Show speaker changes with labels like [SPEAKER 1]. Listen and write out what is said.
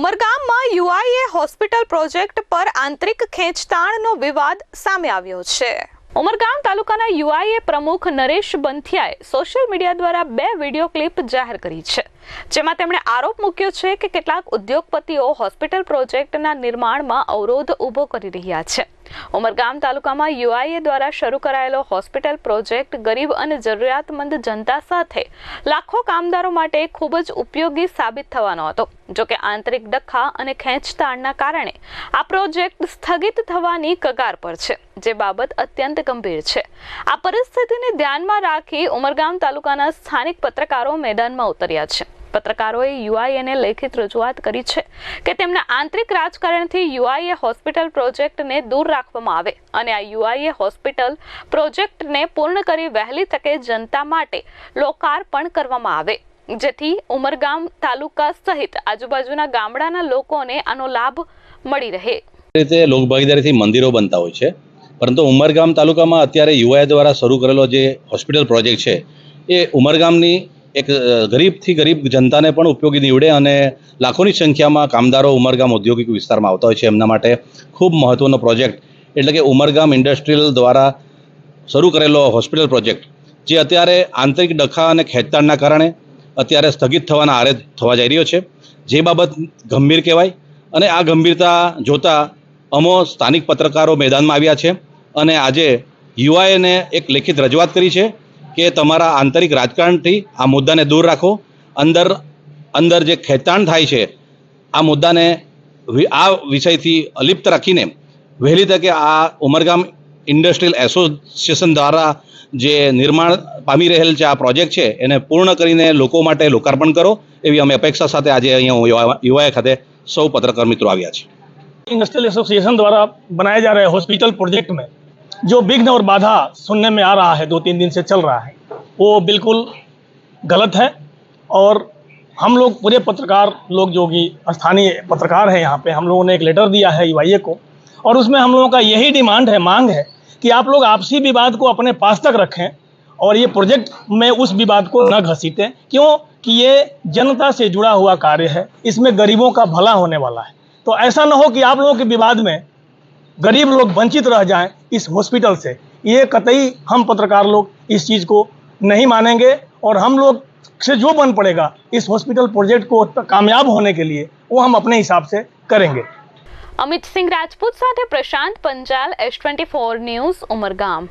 [SPEAKER 1] ઉમરગામમાં યુઆઈએ hospital project પર આંતરિક ખેંચતાણનો વિવાદ સામે આવ્યો છે. ઉમરગામ તાલુકાના યુઆઈએ પ્રમુખ નરેશ બંથિયાએ સોશિયલ મીડિયા દ્વારા બે વીડિયો ક્લિપ જાહેર કરી છે. જેમાં તેમણે આરોપ મૂક્યો છે કે કેટલાક ઉદ્યોગપતિઓ હોસ્પિટલ પ્રોજેક્ટના નિર્માણમાં અવરોધ ઊભો કરી રહ્યા છે. ઉમરગામ તાલુકામાં યુઆઈએ દ્વારા શરૂ કરાયેલો હોસ્પિટલ પ્રોજેક્ટ ગરીબ અને જરૂરિયાતમંદ જનતા સાથે લાખો કામદારો માટે ખૂબ જ ઉપયોગી સાબિત થવાનો હતો. જોકે આંતરિક ડખા અને ખેંચતાણના કારણે આ પ્રોજેક્ટ સ્થગિત થવાની કગાર પર છે, જે બાબત અત્યંત ગંભીર છે. આ પરિસ્થિતિને ધ્યાનમાં રાખી ઉમરગામ તાલુકાના સ્થાનિક પત્રકારો મેદાનમાં ઉતર્યા છે. પત્રકારોએ યુઆઈએને લેખિત રજૂઆત કરી છે કે તેમના આંતરિક રાજકારણથી યુઆઈએ હોસ્પિટલ પ્રોજેક્ટને દૂર રાખવામાં આવે અને આ યુઆઈએ હોસ્પિટલ પ્રોજેક્ટને પૂર્ણ કરી વહેલી તકે જનતા માટે લોકાર્પણ કરવામાં આવે. જેથી ઉમરગામ તાલુકા સહિત આજુબાજુના ગામડાના લોકોને આનો લાભ મળી રહે.
[SPEAKER 2] રીતે લોકભાગીદારીથી મંદિરો બનતા હોય છે. પરંતુ ઉમરગામ તાલુકામાં અત્યારે યુવાએ દ્વારા શરૂ કરેલો જે હોસ્પિટલ પ્રોજેક્ટ છે, એ ઉમરગામની એક ગરીબથી ગરીબ જનતાને પણ ઉપયોગી નીવડે અને લાખોની સંખ્યામાં કામદારો ઉમરગામ ઔદ્યોગિક વિસ્તારમાં આવતા હોય છે. એમના માટે ખૂબ મહત્ત્વનો પ્રોજેક્ટ, એટલે કે ઉમરગામ ઇન્ડસ્ટ્રીયલ દ્વારા શરૂ કરેલો હોસ્પિટલ પ્રોજેક્ટ, જે અત્યારે આંતરિક ડખા અને ખેંચતાણના કારણે અત્યારે સ્થગિત થવાના આરે થવા જઈ રહ્યો છે. જે બાબત ગંભીર કહેવાય અને આ ગંભીરતા જોતા અમો સ્થાનિક પત્રકારો મેદાનમાં આવ્યા છે અને આજે યુવાએને એક લેખિત રજૂઆત કરી છે. કે તમારા આંતરિક રાજકારણથી આ મુદ્દાને દૂર રાખો. અંદર અંદર જે ખેંચાણ થાય છે, આ મુદ્દાને આ વિષયથી અલિપ્ત રાખીને વહેલી તકે આ ઉમરગામ ઇન્ડસ્ટ્રીયલ એસોસિએશન દ્વારા જે નિર્માણ પામી રહેલ જે આ પ્રોજેક્ટ છે, એને પૂર્ણ કરીને લોકો માટે લોકાર્પણ કરો એવી અમે અપેક્ષા સાથે આજે અહીંયા યુવાએ ખાતે સૌ પત્રકાર મિત્રો આવ્યા છે
[SPEAKER 3] ઇન્ડસ્ટ્રીયલ એસોસિએશન દ્વારા બનાયા જા રહે હોસ્પિટલ પ્રોજેક્ટ મેં जो विघ्न और बाधा सुनने में आ रहा है, दो तीन दिन से चल रहा है, वो बिल्कुल गलत है। और हम लोग पूरे पत्रकार लोग, जो कि स्थानीय पत्रकार हैं यहाँ पे, हम लोगों ने एक लेटर दिया है यूआईए को, और उसमें हम लोगों का यही डिमांड है, मांग है कि आप लोग आपसी विवाद को अपने पास तक रखें और ये प्रोजेक्ट में उस विवाद को न घसीटें। क्यों? कि ये जनता से जुड़ा हुआ कार्य है, इसमें गरीबों का भला होने वाला है। तो ऐसा ना हो कि आप लोगों के विवाद में गरीब लोग वंचित रह जाएं इस हॉस्पिटल से ये कतई हम पत्रकार लोग इस चीज़ को नहीं मानेंगे और हम लोग से जो बन पड़ेगा इस हॉस्पिटल प्रोजेक्ट को कामयाब होने के लिए वो हम अपने हिसाब से करेंगे
[SPEAKER 1] અમિત સિંહ રાજપૂત સાથે Prashant Panchal S twenty four news Umargam